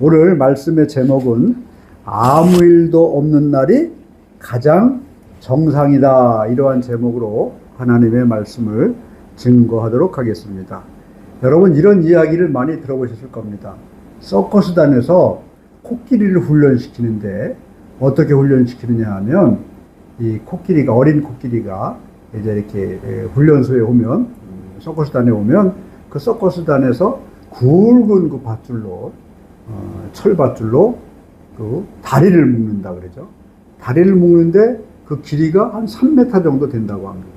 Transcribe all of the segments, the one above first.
오늘 말씀의 제목은 아무 일도 없는 날이 가장 정상이다. 이러한 제목으로 하나님의 말씀을 증거하도록 하겠습니다. 여러분 이런 이야기를 많이 들어보셨을 겁니다. 서커스단에서 코끼리를 훈련시키는데 어떻게 훈련시키느냐 하면 이 코끼리가 어린 코끼리가 이제 이렇게 에, 훈련소에 오면 음, 서커스단에 오면 그 서커스단에서 굵은 그 밧줄로 어, 철밧줄로 그 다리를 묶는다 그러죠. 다리를 묶는데 그 길이가 한 3m 정도 된다고 합니다.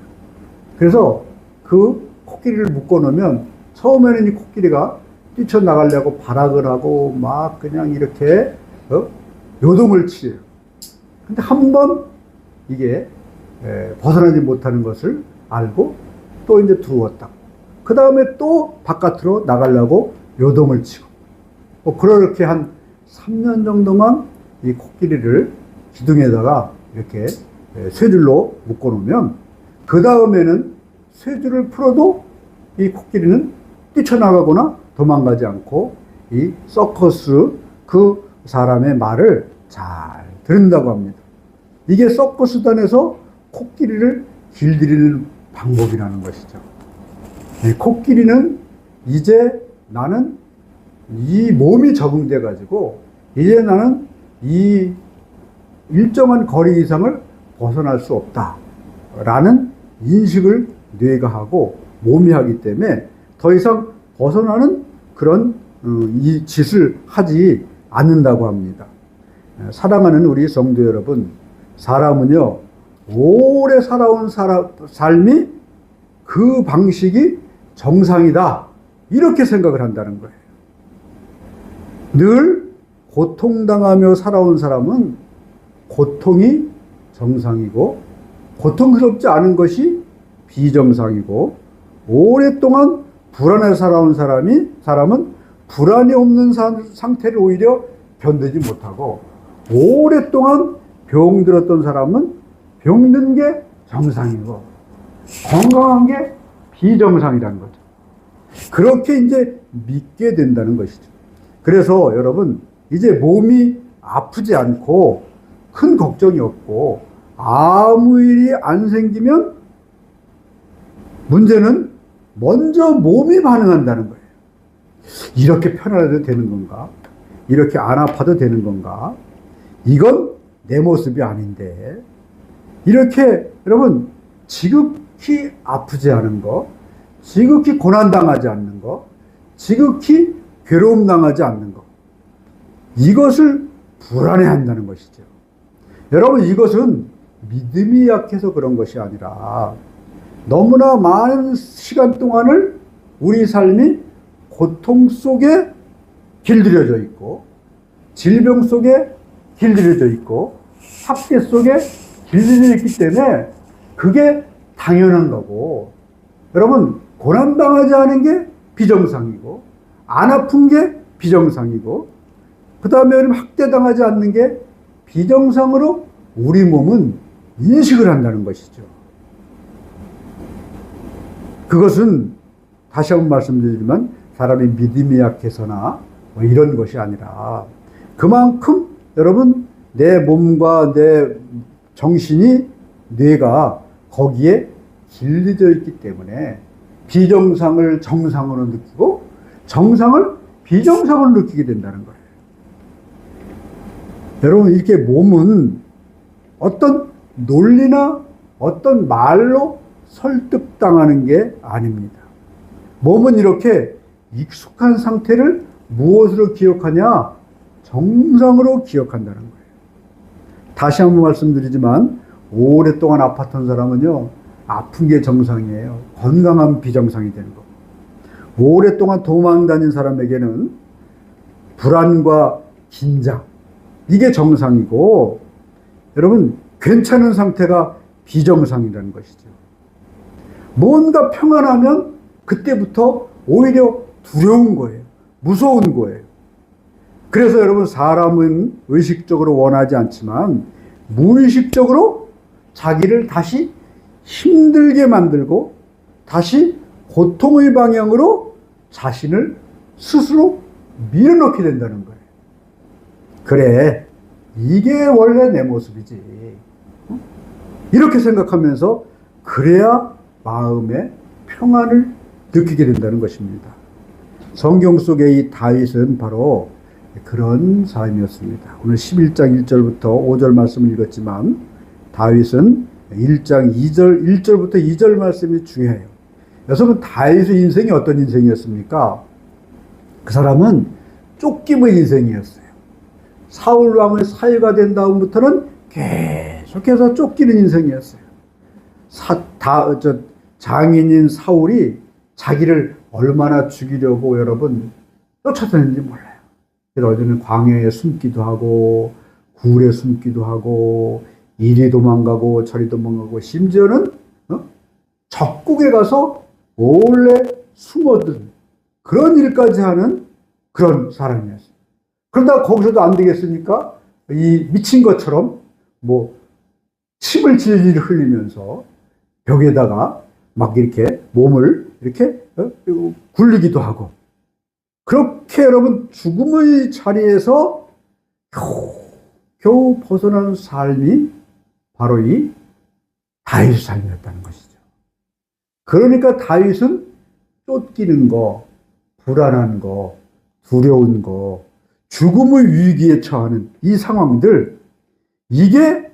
그래서 그 코끼리를 묶어 놓으면 처음에는 이 코끼리가 뛰쳐나가려고 발악을 하고 막 그냥 이렇게 어? 요동을 치요. 근데 한 번 이게 에, 벗어나지 못하는 것을 알고 또 이제 들어왔다. 그 다음에 또 바깥으로 나가려고 요동을 치고 뭐 그렇게 한 3년 정도만 이 코끼리를 기둥에다가 이렇게 에, 쇠줄로 묶어 놓으면 그 다음에는 쇠줄을 풀어도 이 코끼리는 뛰쳐나가거나 도망가지 않고 이 서커스 그 사람의 말을 잘 듣는다고 합니다. 이게 서커스단에서 코끼리를 길들이는 방법이라는 것이죠. 이 코끼리는 이제 나는 이 몸이 적응돼 가지고 이제 나는 이 일정한 거리 이상을 벗어날 수 없다라는 인식을 뇌가 하고 몸이 하기 때문에 더 이상 벗어나는 그런 어, 이 짓을 하지 않는다고 합니다. 에, 사랑하는 우리 성도 여러분, 사람은요 오래 살아온 사람, 삶이 그 방식이 정상이다 이렇게 생각을 한다는 거예요. 늘 고통당하며 살아온 사람은 고통이 정상이고 고통스럽지 않은 것이 비정상이고 오랫동안 불안해 살아온 사람이 사람은 불안이 없는 사- 상태를 오히려 견디지 못하고 오랫동안 병들었던 사람은 병든 게 정상이고 건강한 게 비정상이라는 거죠. 그렇게 이제 믿게 된다는 것이죠. 그래서 여러분 이제 몸이 아프지 않고 큰 걱정이 없고 아무 일이 안 생기면 문제는 먼저 몸이 반응한다는 거예요. 이렇게 편안해도 되는 건가? 이렇게 안 아파도 되는 건가? 이건 내 모습이 아닌데. 이렇게 여러분 지극히 아프지 않은 거, 지극히 고난당하지 않는 거, 지극히 괴로움 당하지 않는 것. 이것을 불안해 한다는 것이죠. 여러분, 이것은 믿음이 약해서 그런 것이 아니라 너무나 많은 시간 동안을 우리 삶이 고통 속에 길들여져 있고, 질병 속에 길들여져 있고, 학대 속에 길들여져 있기 때문에 그게 당연한 거고, 여러분, 고난당하지 않은 게 비정상이고, 안 아픈 게 비정상이고, 그 다음에 학대당하지 않는 게 비정상으로 우리 몸은 인식을 한다는 것이죠. 그것은 다시 한번 말씀드리지만 사람의 믿음이 약해서나 뭐 이런 것이 아니라 그만큼 여러분 내 몸과 내 정신이 뇌가 거기에 길들여 있기 때문에 비정상을 정상으로 느끼고 정상을 비정상으로 느끼게 된다는 거예요. 여러분 이렇게 몸은 어떤 논리나 어떤 말로 설득당하는 게 아닙니다. 몸은 이렇게 익숙한 상태를 무엇으로 기억하냐? 정상으로 기억한다는 거예요. 다시 한번 말씀드리지만 오랫동안 아팠던 사람은요 아픈 게 정상이에요. 건강한 비정상이 되는 거. 오랫동안 도망 다닌 사람에게는 불안과 긴장 이게 정상이고 여러분 괜찮은 상태가 비정상이라는 것이죠. 뭔가 평안하면 그때부터 오히려 두려운 거예요. 무서운 거예요. 그래서 여러분 사람은 의식적으로 원하지 않지만 무의식적으로 자기를 다시 힘들게 만들고 다시 고통의 방향으로 자신을 스스로 밀어넣게 된다는 거예요. 그래, 이게 원래 내 모습이지. 어? 이렇게 생각하면서 그래야 마음의 평안을 느끼게 된다는 것입니다. 성경 속의 이 다윗은 바로 그런 사람이었습니다. 오늘 11장 1절부터 5절 말씀을 읽었지만 다윗은 1장 2절 1절부터 2절 말씀이 중요해요. 여러분 다윗의 인생이 어떤 인생이었습니까? 그 사람은 쫓김의 인생이었어요. 사울 왕의 사위가 된 다음부터는 계속해서 쫓기는 인생이었어요. 사, 다, 저, 장인인 사울이 자기를 얼마나 죽이려고 여러분 쫓아다녔는지 몰라요. 그래서 어디는 광야에 숨기도 하고, 굴에 숨기도 하고, 이리 도망가고, 저리 도망가고, 심지어는, 어? 적국에 가서 몰래 숨어든 그런 일까지 하는 그런 사람이었어요. 그러다 거기서도 안 되겠습니까? 이 미친 것처럼 뭐 침을 질질 흘리면서 벽에다가 막 이렇게 몸을 이렇게 어? 굴리기도 하고 그렇게 여러분 죽음의 자리에서 겨우, 겨우 벗어나는 삶이 바로 이 다윗의 삶이었다는 것이죠. 그러니까 다윗은 쫓기는 거, 불안한 거, 두려운 거, 죽음의 위기에 처하는 이 상황들, 이게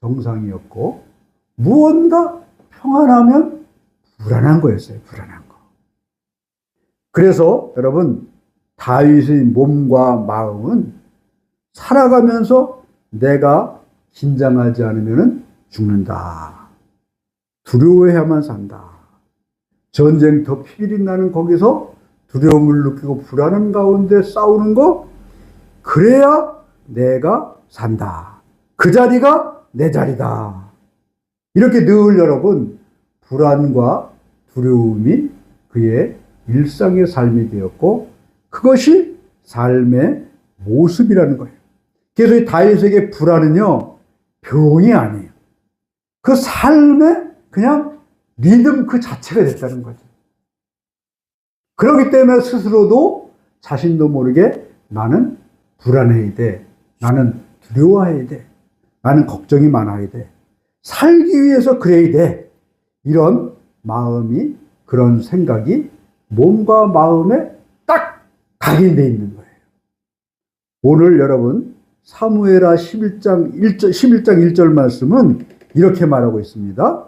정상이었고, 무언가 평안하면 불안한 거였어요. 불안한 거. 그래서 여러분 다윗의 몸과 마음은 살아가면서 내가 긴장하지 않으면 죽는다. 두려워해야만 산다. 전쟁터 피리 나는 거기서 두려움을 느끼고 불안한 가운데 싸우는 거 그래야 내가 산다. 그 자리가 내 자리다. 이렇게 늘 여러분 불안과 두려움이 그의 일상의 삶이 되었고 그것이 삶의 모습이라는 거예요. 그래서 이 다윗에게 불안은요 병이 아니에요. 그 삶의 그냥 리듬 그 자체가 됐다는 거죠. 그렇기 때문에 스스로도 자신도 모르게 나는 불안해야 돼. 나는 두려워해야 돼. 나는 걱정이 많아야 돼. 살기 위해서 그래야 돼. 이런 마음이, 그런 생각이 몸과 마음에 딱 각인되어 있는 거예요. 오늘 여러분, 사무에라 11장 1절, 11장 1절 말씀은 이렇게 말하고 있습니다.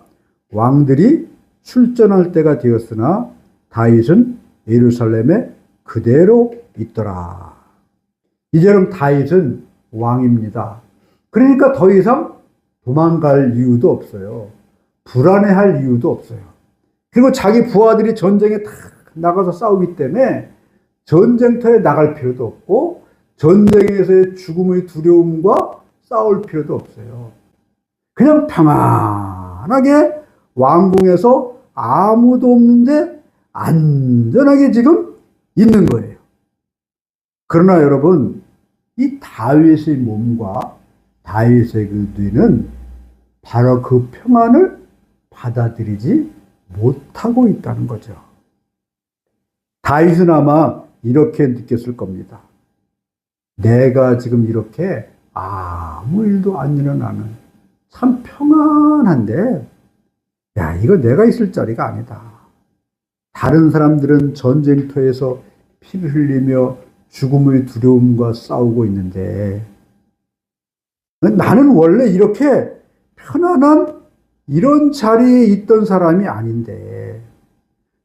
왕들이 출전할 때가 되었으나 다윗은 예루살렘에 그대로 있더라. 이제는 다윗은 왕입니다. 그러니까 더 이상 도망갈 이유도 없어요. 불안해할 이유도 없어요. 그리고 자기 부하들이 전쟁에 다 나가서 싸우기 때문에 전쟁터에 나갈 필요도 없고 전쟁에서의 죽음의 두려움과 싸울 필요도 없어요. 그냥 평안하게 왕궁에서 아무도 없는데 안전하게 지금 있는 거예요. 그러나 여러분, 이 다윗의 몸과 다윗의 그 뇌는 바로 그 평안을 받아들이지 못하고 있다는 거죠. 다윗은 아마 이렇게 느꼈을 겁니다. 내가 지금 이렇게 아무 일도 안 일어나는 참 평안한데, 야, 이거 내가 있을 자리가 아니다. 다른 사람들은 전쟁터에서 피를 흘리며 죽음의 두려움과 싸우고 있는데, 나는 원래 이렇게 편안한 이런 자리에 있던 사람이 아닌데.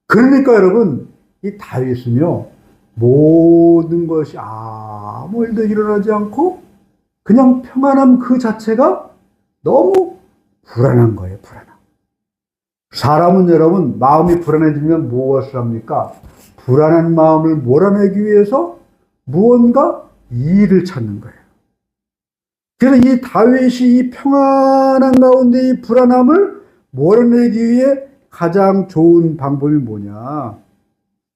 그러니까 여러분, 이 다윗은요, 모든 것이 아무 일도 일어나지 않고 그냥 평안함 그 자체가 너무 불안한 거예요, 불안함. 사람은 여러분, 마음이 불안해지면 무엇을 합니까? 불안한 마음을 몰아내기 위해서 무언가 이의를 찾는 거예요. 그래서 이 다윗이 이 평안한 가운데 이 불안함을 몰아내기 위해 가장 좋은 방법이 뭐냐?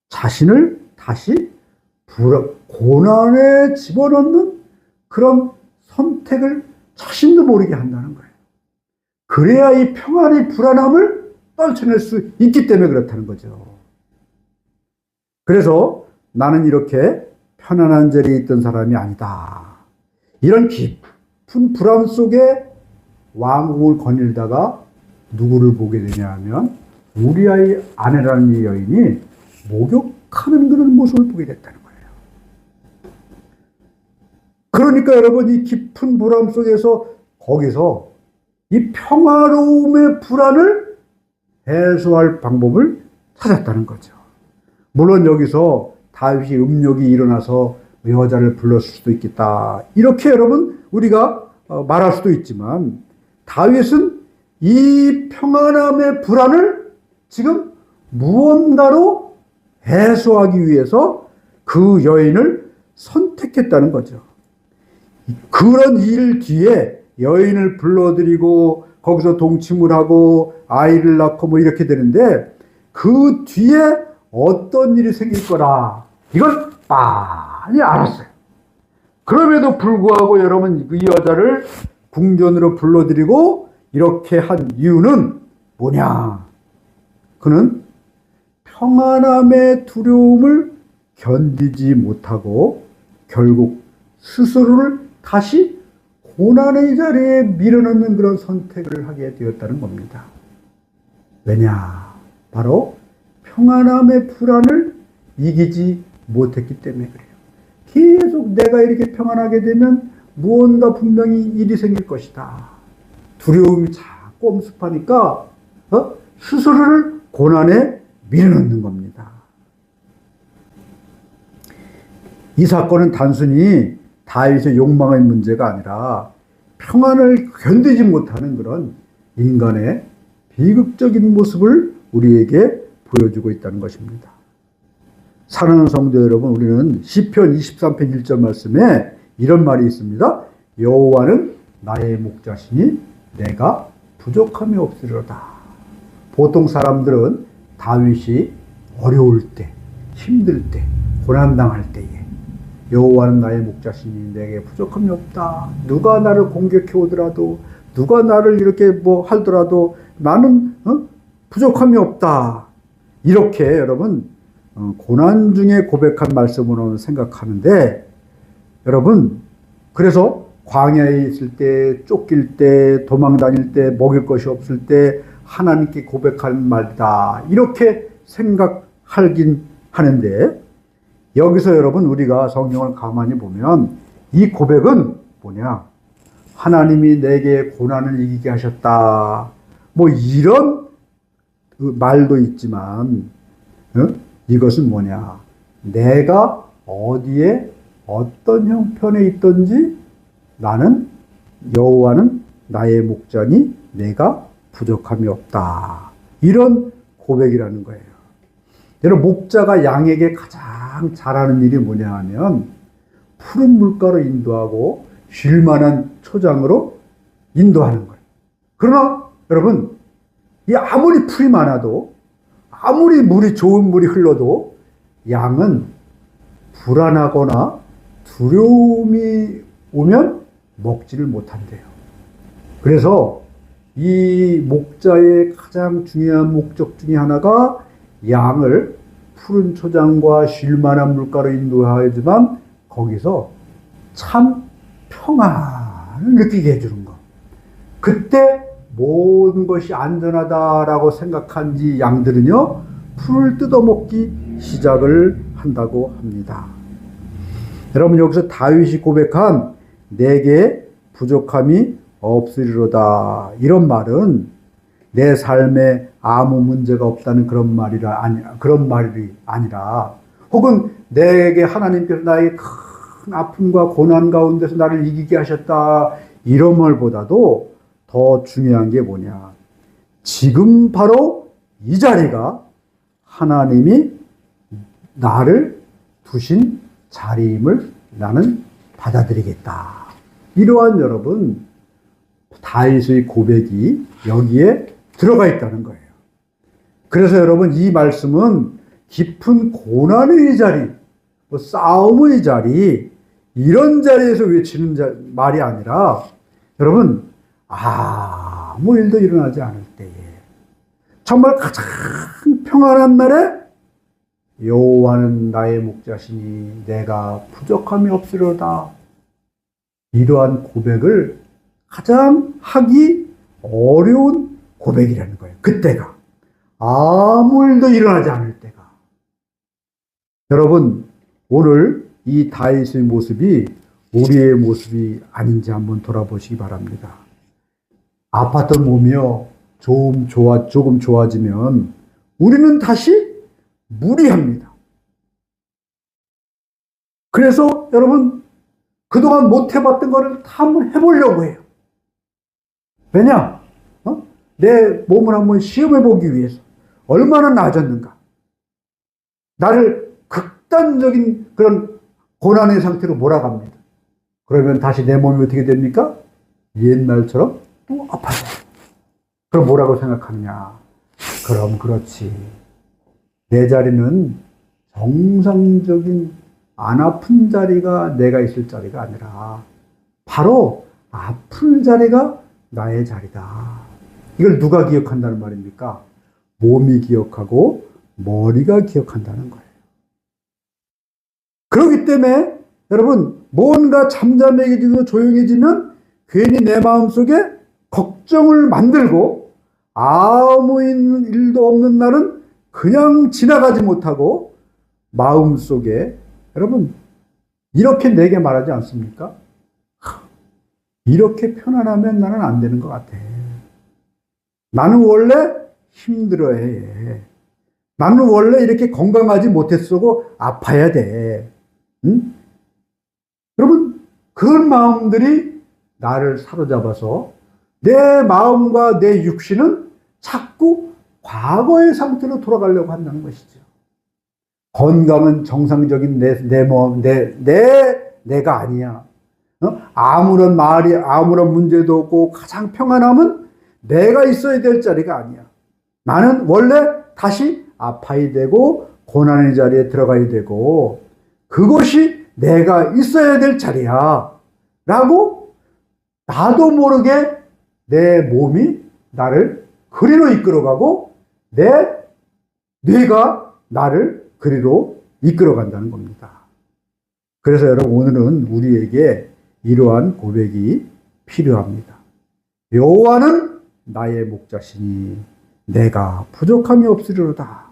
자신을 다시 불안, 고난에 집어넣는 그런 선택을 자신도 모르게 한다는 거예요. 그래야 이 평안의 불안함을 떨쳐낼 수 있기 때문에 그렇다는 거죠. 그래서 나는 이렇게 편안한 자리에 있던 사람이 아니다. 이런 깊은 불안 속에 왕궁을 거닐다가 누구를 보게 되냐 하면 우리아의 아내라는 이 여인이 목욕하는 그런 모습을 보게 됐다는 거예요. 그러니까 여러분 이 깊은 불안 속에서 거기서 이 평화로움의 불안을 해소할 방법을 찾았다는 거죠. 물론 여기서 다윗이 음욕이 일어나서 여자를 불렀을 수도 있겠다. 이렇게 여러분 우리가 어, 말할 수도 있지만 다윗은 이 평안함의 불안을 지금 무언가로 해소하기 위해서 그 여인을 선택했다는 거죠. 그런 일 뒤에 여인을 불러들이고 거기서 동침을 하고 아이를 낳고 뭐 이렇게 되는데 그 뒤에 어떤 일이 생길 거라 이걸 많이 알았어요. 그럼에도 불구하고 여러분 그 여자를 궁전으로 불러들이고 이렇게 한 이유는 뭐냐? 그는 평안함의 두려움을 견디지 못하고 결국 스스로를 다시 고난의 자리에 밀어넣는 그런 선택을 하게 되었다는 겁니다. 왜냐? 바로 평안함의 불안을 이기지 못했기 때문에 그래요. 계속 내가 이렇게 평안하게 되면 무언가 분명히 일이 생길 것이다. 두려움이 자꾸 엄습하니까 어? 스스로를 고난에 밀어넣는 겁니다. 이 사건은 단순히 다윗의 욕망의 문제가 아니라 평안을 견디지 못하는 그런 인간의 비극적인 모습을 우리에게 보여주고 있다는 것입니다. 사랑하는 성도 여러분, 우리는 시편 23편 1절 말씀에 이런 말이 있습니다. 여호와는 나의 목자시니 내가 부족함이 없으리로다. 보통 사람들은 다윗이 어려울 때, 힘들 때, 고난당할 때에 여호와는 나의 목자시니 내게 부족함이 없다. 누가 나를 공격해 오더라도 누가 나를 이렇게 뭐 하더라도 나는 어? 부족함이 없다. 이렇게 여러분 어, 고난 중에 고백한 말씀으로 생각하는데 여러분 그래서 광야에 있을 때 쫓길 때 도망 다닐 때 먹일 것이 없을 때 하나님께 고백한 말이다 이렇게 생각하긴 하는데 여기서 여러분 우리가 성경을 가만히 보면 이 고백은 뭐냐 하나님이 내게 고난을 이기게 하셨다 뭐 이런 그 말도 있지만 어? 이것은 뭐냐 내가 어디에 어떤 형편에 있든지 나는 여호와는 나의 목자니 내가 부족함이 없다. 이런 고백이라는 거예요. 여러분 목자가 양에게 가장 잘하는 일이 뭐냐 하면 푸른 물가로 인도하고 쉴 만한 초장으로 인도하는 거예요. 그러나 여러분 이 아무리 풀이 많아도 아무리 물이 좋은 물이 흘러도 양은 불안하거나 두려움이 오면 먹지를 못한대요. 그래서 이 목자의 가장 중요한 목적 중에 하나가 양을 푸른 초장과 쉴만한 물가로 인도하지만 거기서 참 평안을 느끼게 해주는 것. 그때 모든 것이 안전하다라고 생각한 지 양들은요, 풀을 뜯어먹기 시작을 한다고 합니다. 여러분 여기서 다윗이 고백한 내게 부족함이 없으리로다 이런 말은 내 삶에 아무 문제가 없다는 그런 말이라 아니 그런 말이 아니라 혹은 내게 하나님께서 나의 큰 아픔과 고난 가운데서 나를 이기게 하셨다 이런 말보다도 더 중요한 게 뭐냐 지금 바로 이 자리가 하나님이 나를 두신 자리임을 나는 받아들이겠다. 이러한 여러분 다윗의 고백이 여기에 들어가 있다는 거예요. 그래서 여러분 이 말씀은 깊은 고난의 자리, 뭐 싸움의 자리 이런 자리에서 외치는 자, 말이 아니라 여러분 아무 일도 일어나지 않을 때에 정말 가장 평안한 날에 여호와는 나의 목자시니 내가 부족함이 없으려다. 이러한 고백을 가장 하기 어려운 고백이라는 거예요. 그때가. 아무 일도 일어나지 않을 때가. 여러분, 오늘 이 다윗의 모습이 우리의 모습이 아닌지 한번 돌아보시기 바랍니다. 아팠던 몸이요, 좀 좋아, 조금 좋아지면 우리는 다시 무리합니다. 그래서 여러분, 그동안 못 해봤던 거를 다 한번 해보려고 해요. 왜냐? 어? 내 몸을 한번 시험해 보기 위해서. 얼마나 나아졌는가. 나를 극단적인 그런 고난의 상태로 몰아갑니다. 그러면 다시 내 몸이 어떻게 됩니까? 옛날처럼 또 아파져요. 그럼 뭐라고 생각하느냐? 그럼 그렇지. 내 자리는 정상적인 안 아픈 자리가 내가 있을 자리가 아니라 바로 아픈 자리가 나의 자리다. 이걸 누가 기억한다는 말입니까? 몸이 기억하고 머리가 기억한다는 거예요. 그렇기 때문에 여러분 뭔가 잠잠해지고 조용해지면 괜히 내 마음속에 걱정을 만들고 아무 일도 없는 날은 그냥 지나가지 못하고 마음속에 여러분 이렇게 내게 말하지 않습니까? 이렇게 편안하면 나는 안 되는 것 같아. 나는 원래 힘들어해. 나는 원래 이렇게 건강하지 못했어고 아파야 돼. 응? 여러분, 그런 마음들이 나를 사로잡아서 내 마음과 내 육신은 자꾸 과거의 상태로 돌아가려고 한다는 것이죠. 건강은 정상적인 내, 내 몸, 내, 내, 내가 아니야. 어? 아무런 말이, 아무런 문제도 없고 가장 평안함은 내가 있어야 될 자리가 아니야. 나는 원래 다시 아파야 되고 고난의 자리에 들어가야 되고 그것이 내가 있어야 될 자리야. 라고 나도 모르게 내 몸이 나를 그리로 이끌어가고 내 뇌가 나를 그리로 이끌어간다는 겁니다. 그래서 여러분 오늘은 우리에게 이러한 고백이 필요합니다. 여호와는 나의 목자시니 내가 부족함이 없으리로다.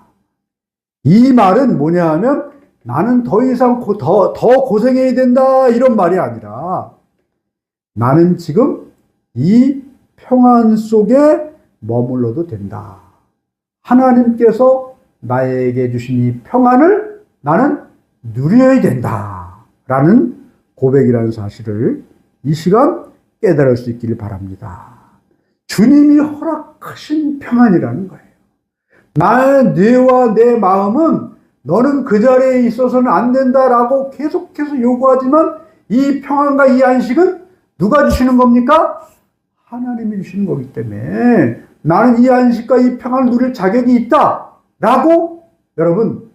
이 말은 뭐냐 하면 나는 더 이상 고, 더, 더 고생해야 된다 이런 말이 아니라 나는 지금 이 평안 속에 머물러도 된다. 하나님께서 나에게 주신 이 평안을 나는 누려야 된다. 라는 고백이라는 사실을 이 시간 깨달을 수 있기를 바랍니다. 주님이 허락하신 평안이라는 거예요. 나의 뇌와 내 마음은 너는 그 자리에 있어서는 안 된다라고 계속해서 요구하지만 이 평안과 이 안식은 누가 주시는 겁니까? 하나님이 주시는 거기 때문에 나는 이 안식과 이 평안을 누릴 자격이 있다. 라고 여러분,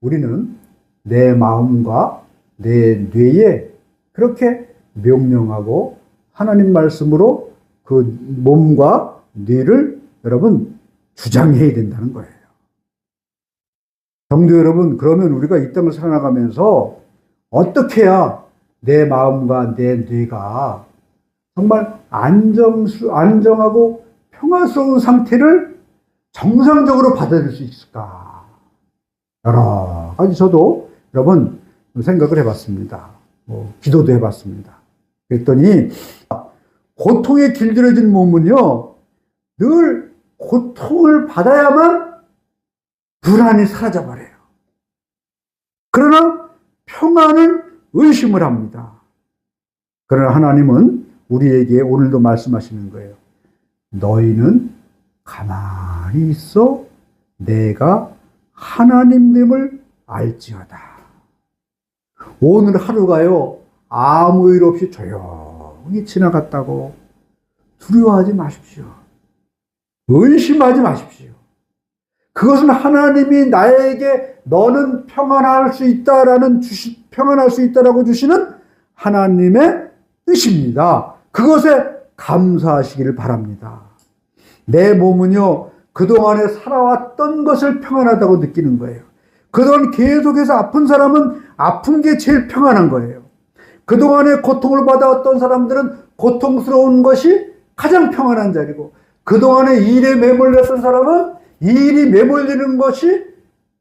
우리는 내 마음과 내 뇌에 그렇게 명령하고 하나님 말씀으로 그 몸과 뇌를 여러분 주장해야 된다는 거예요. 성도 여러분, 그러면 우리가 이 땅을 살아나가면서 어떻게 해야 내 마음과 내 뇌가 정말 안정수, 안정하고 평화스러운 상태를 정상적으로 받아들일 수 있을까? 여러 가지 저도 여러분 생각을 해봤습니다. 뭐, 기도도 해봤습니다. 그랬더니, 고통에 길들여진 몸은요, 늘 고통을 받아야만 불안이 사라져버려요. 그러나 평안을 의심을 합니다. 그러나 하나님은 우리에게 오늘도 말씀하시는 거예요. 너희는 가만히 있어 내가 하나님됨을 알지어다. 오늘 하루가요, 아무 일 없이 조용 히 지나갔다고 두려워하지 마십시오. 의심하지 마십시오. 그것은 하나님이 나에게 너는 평안할 수 있다라는 주시, 평안할 수 있다라고 주시는 하나님의 뜻입니다. 그것에 감사하시기를 바랍니다. 내 몸은요, 그동안에 살아왔던 것을 평안하다고 느끼는 거예요. 그동안 계속해서 아픈 사람은 아픈 게 제일 평안한 거예요. 그동안에 고통을 받아왔던 사람들은 고통스러운 것이 가장 평안한 자리고, 그동안에 일에 매몰렸던 사람은 이 일이 매몰리는 것이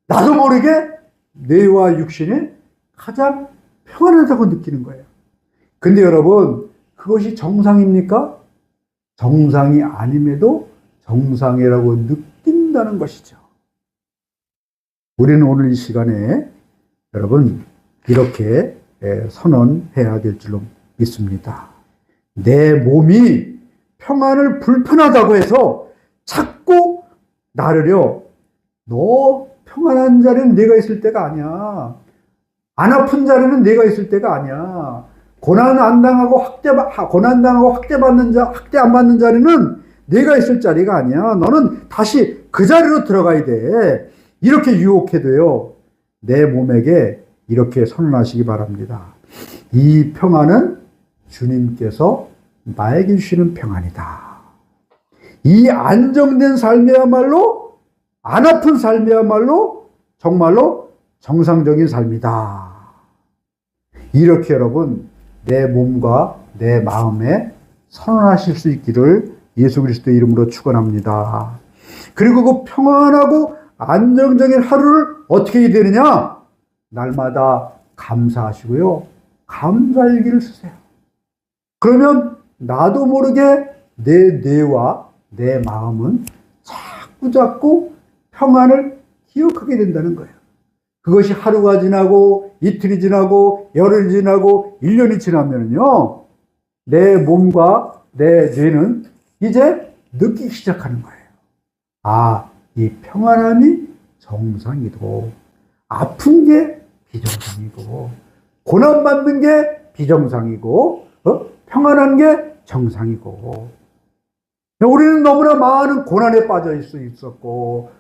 나도 모르게 뇌와 육신이 가장 평안하다고 느끼는 거예요. 근데 여러분, 그것이 정상입니까? 정상이 아님에도 정상이라고 느낀다는 것이죠. 우리는 오늘 이 시간에 여러분, 이렇게 예, 선언해야 될 줄로 믿습니다. 내 몸이 평안을 불편하다고 해서 자꾸 나르려 너 평안한 자리는 내가 있을 때가 아니야. 안 아픈 자리는 내가 있을 때가 아니야. 고난 안 당하고 학대 고난 당하고 학대 받는 자 학대 안 받는 자리는 내가 있을 자리가 아니야. 너는 다시 그 자리로 들어가야 돼. 이렇게 유혹해도요. 내 몸에게 이렇게 선언하시기 바랍니다. 이 평안은 주님께서 나에게 주시는 평안이다. 이 안정된 삶이야말로 안 아픈 삶이야말로 정말로 정상적인 삶이다. 이렇게 여러분 내 몸과 내 마음에 선언하실 수 있기를 예수 그리스도 이름으로 축원합니다. 그리고 그 평안하고 안정적인 하루를 어떻게 되느냐? 날마다 감사하시고요. 감사 일기를 쓰세요. 그러면 나도 모르게 내 뇌와 내 마음은 자꾸 자꾸 평안을 기억하게 된다는 거예요. 그것이 하루가 지나고 이틀이 지나고 열흘이 지나고 1년이 지나면요. 내 몸과 내 뇌는 이제 느끼기 시작하는 거예요. 아, 이 평안함이 정상이고 아픈 게 비정상이고 고난 받는 게 비정상이고 어? 평안한 게 정상이고 우리는 너무나 많은 고난에 빠져 있었고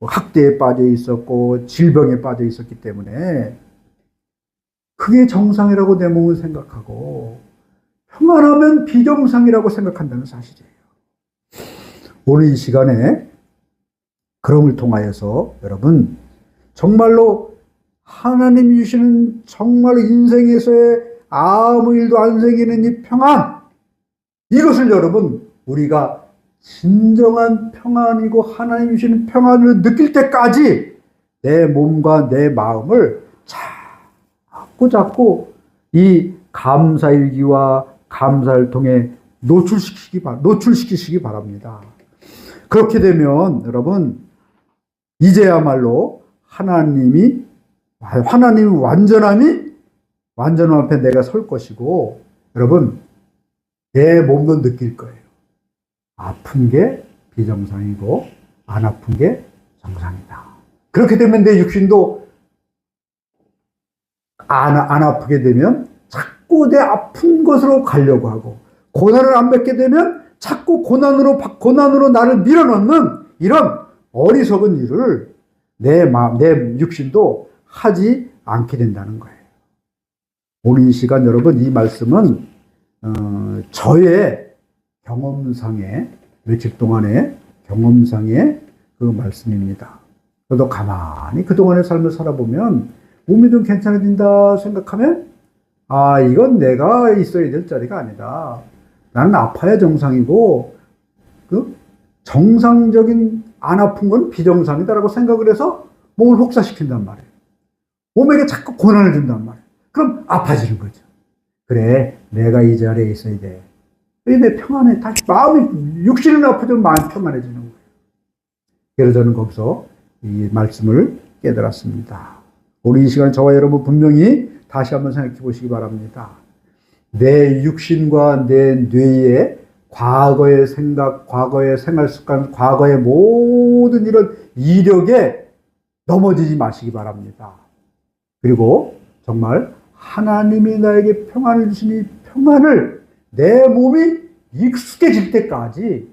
학대에 빠져 있었고 질병에 빠져 있었기 때문에 그게 정상이라고 내 몸을 생각하고 평안하면 비정상이라고 생각한다는 사실이에요. 오늘 이 시간에 그럼을 통하여서 여러분 정말로 하나님이 주시는 정말 인생에서의 아무 일도 안 생기는 이 평안 이것을 여러분 우리가 진정한 평안이고 하나님 주시는 평안을 느낄 때까지 내 몸과 내 마음을 자꾸 자꾸 이 감사일기와 감사를 통해 노출시키기, 노출시키시기 바랍니다. 그렇게 되면 여러분 이제야말로 하나님이 하나님 완전함이 완전함 앞에 내가 설 것이고 여러분 내 몸도 느낄 거예요. 아픈 게 비정상이고 안 아픈 게 정상이다. 그렇게 되면 내 육신도 안, 안 아프게 되면 자꾸 내 아픈 것으로 가려고 하고 고난을 안 받게 되면 자꾸 고난으로 고난으로 나를 밀어넣는 이런 어리석은 일을 내 마음, 내 육신도 하지 않게 된다는 거예요. 이 시간 여러분 이 말씀은 어, 저의 경험상의 며칠 동안의 경험상의 그 말씀입니다. 저도 가만히 그동안의 삶을 살아보면 몸이 좀 괜찮아진다 생각하면 아 이건 내가 있어야 될 자리가 아니다. 나는 아파야 정상이고 그 정상적인 안 아픈 건 비정상이다라고 생각을 해서 몸을 혹사시킨단 말이에요. 몸에게 자꾸 고난을 준단 말이에요. 그럼 아파지는 거죠. 그래, 내가 이 자리에 있어야 돼. 내 평안해. 다시 마음이, 육신은 아프지만 마음이 평안해지는 거예요. 그래서 저는 거기서 이 말씀을 깨달았습니다. 우리 이 시간 저와 여러분 분명히 다시 한번 생각해 보시기 바랍니다. 내 육신과 내 뇌에 과거의 생각, 과거의 생활 습관, 과거의 모든 이런 이력에 넘어지지 마시기 바랍니다. 그리고 정말 하나님이 나에게 평안을 주시니 평안을 내 몸이 익숙해질 때까지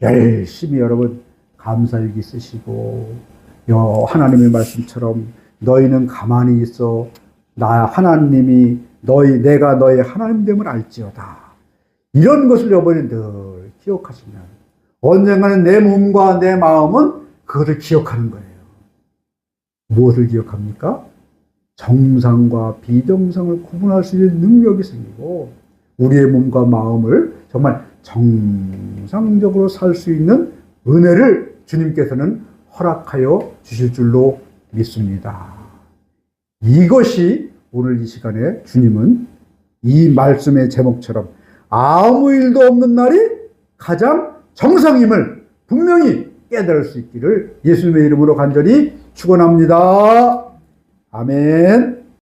열심히 여러분 감사일기 쓰시고 하나님의 말씀처럼 너희는 가만히 있어 나 하나님이 너희 내가 너의 하나님 됨을 알지어다. 이런 것을 여러분이 늘 기억하시면 언젠가는 내 몸과 내 마음은 그것을 기억하는 거예요. 무엇을 기억합니까? 정상과 비정상을 구분할 수 있는 능력이 생기고 우리의 몸과 마음을 정말 정상적으로 살 수 있는 은혜를 주님께서는 허락하여 주실 줄로 믿습니다. 이것이 오늘 이 시간에 주님은 이 말씀의 제목처럼 아무 일도 없는 날이 가장 정상임을 분명히 깨달을 수 있기를 예수님의 이름으로 간절히 축원합니다. 아멘.